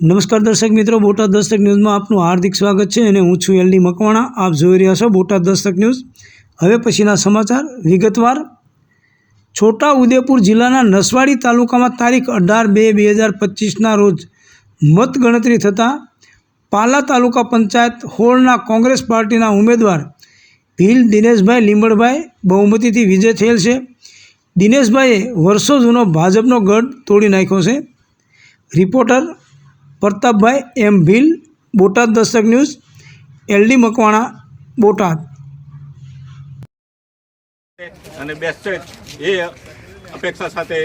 નમસ્કાર દર્શક મિત્રો, બોટાદ દસ્તક ન્યૂઝમાં આપનું હાર્દિક સ્વાગત છે અને હું છું એલડી મકવાણા. આપ જોઈ રહ્યા છો બોટાદ દસ્તક ન્યૂઝ. હવે પછીના સમાચાર. વિગતવાર. છોટા ઉદેપુર જિલ્લાના નસવાડી તાલુકામાં તારીખ અઢાર બે બે હજાર પચીસના રોજ મતગણતરી થતાં પાલા તાલુકા પંચાયત હોળના કોંગ્રેસ પાર્ટીના ઉમેદવાર ભીલ દિનેશભાઈ લીંબડભાઈ બહુમતીથી વિજય થયેલ છે. દિનેશભાઈએ વર્ષો જૂનો ભાજપનો ગઢ તોડી નાખ્યો છે. Reporter Pratapbhai M Bhil, Botad Darshak news, LD Makwana, Botad. અને બેસ્ટ એ અપેક્ષા સાથે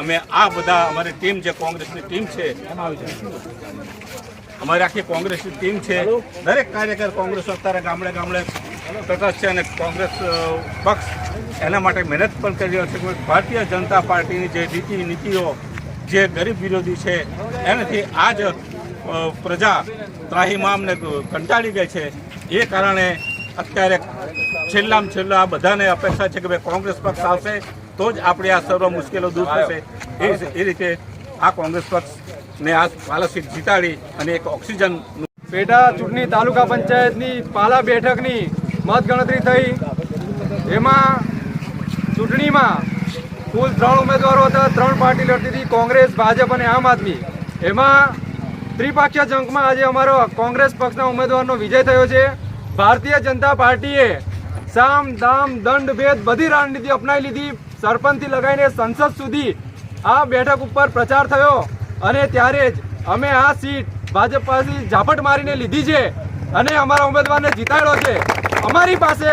અમે આ બધા અમારી ટીમ જે કોંગ્રેસની ટીમ છે, અમારી આખી કોંગ્રેસની ટીમ છે, દરેક કાર્યકર કોંગ્રેસ અત્યારે ગામડે ગામડે તટસ્થ છે અને કોંગ્રેસ પક્ષ એના માટે મહેનત પણ કરી રહ્યો છે. ભારતીય જનતા પાર્ટીની જે નીતિ નીતિઓ જે ગરીબ વિરોધી છે, એનાથી આજ પ્રજા ત્રાહીમામને કંટાળી ગઈ છે. એ કારણે અત્યારે છેલ્લામાં છેલ્લા આ બધાને અપેક્ષા છે કે ભાઈ કોંગ્રેસ પક્ષ આવશે, તો જ આપણે આ સર્વ મુશ્કેલો દૂર થશે. એ એ રીતે આ કોંગ્રેસ પક્ષને આ પાલા સીટ જીતાડી અને એક ઓક્સિજન પેટા ચૂંટણી તાલુકા પંચાયતની પાલા બેઠકની મતગણતરી થઈ. એમાં ચૂંટણીમાં કુલ ત્રણ ઉમેદવારો હતા, ત્રણ પાર્ટી લડતી હતી, કોંગ્રેસ, ભાજપ અને આમ આદમી. એમાં ત્રિપાક્ષીય જંગમાં આજે અમારો કોંગ્રેસ પક્ષના ઉમેદવારનો વિજય થયો છે. ભારતીય જનતા પાર્ટીએ સામ, દામ, દંડ, ભેદ બધી રણનીતિ અપનાવી લીધી. સરપંચથી લગાવીને સંસદ સુધી આ બેઠક ઉપર પ્રચાર થયો અને ત્યારે જ અમે આ સીટ ભાજપ પાસે ઝાપટ મારીને લીધી છે અને અમારા ઉમેદવારને જીતાડ્યો છે. અમારી પાસે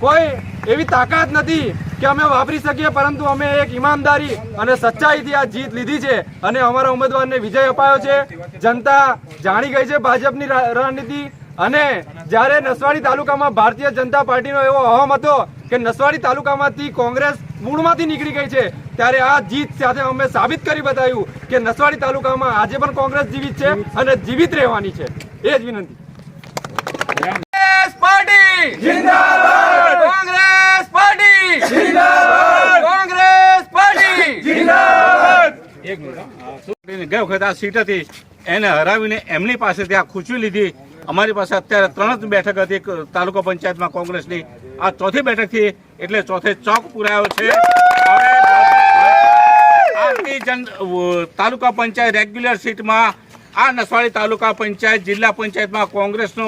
કોઈ એવી તાકાત નથી કે અમે વાપરી શકીએ પરંતુ અમે એક ઈમાનદારી અને સચ્ચાઈથી આ જીત લીધી છે અને અમારા ઉમેદવારને વિજય અપાયો છે. જનતા જાણી ગઈ છે ભાજપની રણનીતિ અને જ્યારે નસવાડી તાલુકામાં ભારતીય જનતા પાર્ટીનો એવો અહમ હતો કે નસવાડી તાલુકામાંથી કોંગ્રેસ મૂળમાંથી નીકળી ગઈ છે ત્યારે આ જીત સાથે અમે સાબિત કરી બતાવ્યું કે નસવાડી તાલુકામાં આજે પણ કોંગ્રેસ જીવિત છે અને જીવિત રહેવાની છે. એ જ વિનંતી. કોંગ્રેસ કોંગ્રેસ પાર્ટી! ગઈ વખત આ સીટ હતી એને હરાવીને એમની પાસેથી આ ખૂંચવી લીધી. અમારી પાસે અત્યારે ત્રણ જ બેઠક હતી તાલુકા પંચાયતમાં કોંગ્રેસની. આ ચોથી બેઠકથી એટલે ચોથે ચોક પુરાયો છે. તાલુકા પંચાયત રેગ્યુલર સીટમાં આ નસવાડી તાલુકા પંચાયત જિલ્લા પંચાયતમાં કોંગ્રેસનો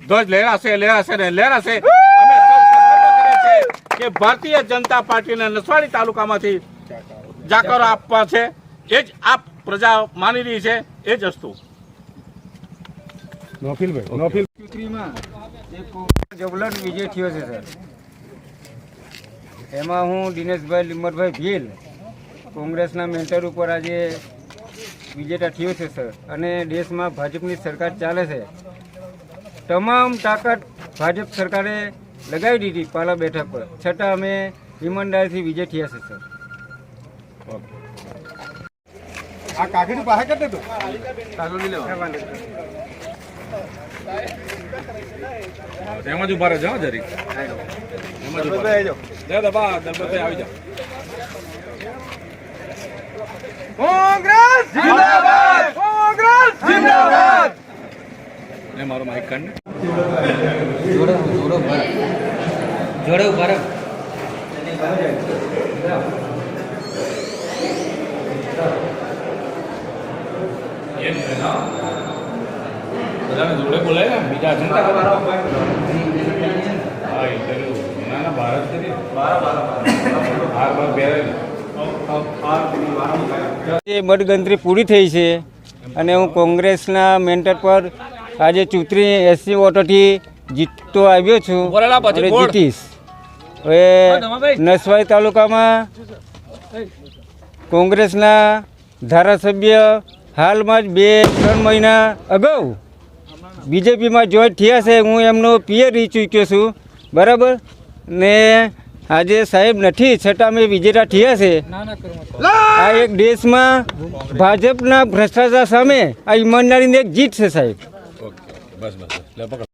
ધ્વજ લહેરાશે લહેરાશે ને લહેરાશે કે ભારતીય જનતા પાર્ટીના નસવાડી તાલુકામાંથી જાકર આપવા છે. એ જ આ પ્રજા માની રહી છે. એ જ વસ્તુ. એક જબલન વિજય થયો છે સર. એમાં હું દિનેશભાઈ લીંબરભાઈ ભીલ કોંગ્રેસના મેન્ટર ઉપર આજે વિજેતા થયો છે સર. અને દેશમાં ભાજપની સરકાર ચાલે છે. તમામ તાકાત ભાજપ સરકારે લગાવી દીધી પાલા બેઠક પર. છતાં અમે ઈમાનદારીથી વિજય થયા છે સર. આ કાકડી પાસે કેટલે તો. એમાં જ ઊભા રહેજો હા જરી એમાં જ ઊભા રહેજો. જય દબા દલપતભાઈ આવી જાઓ કોંગ્રેસ જિંદાબાદ! કોંગ્રેસ જિંદાબાદ! લે મારો માઇક કાઢ ને. બધાને જોડે બોલાય ને બીજા જનતા હા ઇન્ટરવ્યુ ના. ના ભારત કરી હા બસ બે જે મતગણતરી પૂરી થઈ છે અને હું કોંગ્રેસના મેન્ટર પર આજે ચૂંટણી એસસી વોટોથી જીતતો આવ્યો છું. અને જીતીશ. હવે નસવાઈ તાલુકામાં કોંગ્રેસના ધારાસભ્ય હાલમાં જ બે ત્રણ મહિના અગાઉ બીજેપીમાં જોઈન થયા છે. હું એમનો પિયર રહી ચૂક્યો છું. બરાબર? ને આજે સાહેબ નથી છતાં અમે વિજેતા થયા છે. આ એક દેશમાં ભાજપના ભ્રષ્ટાચાર સામે આ ઈમાનદારીની એક જીત છે સાહેબ. बस बस लय पकड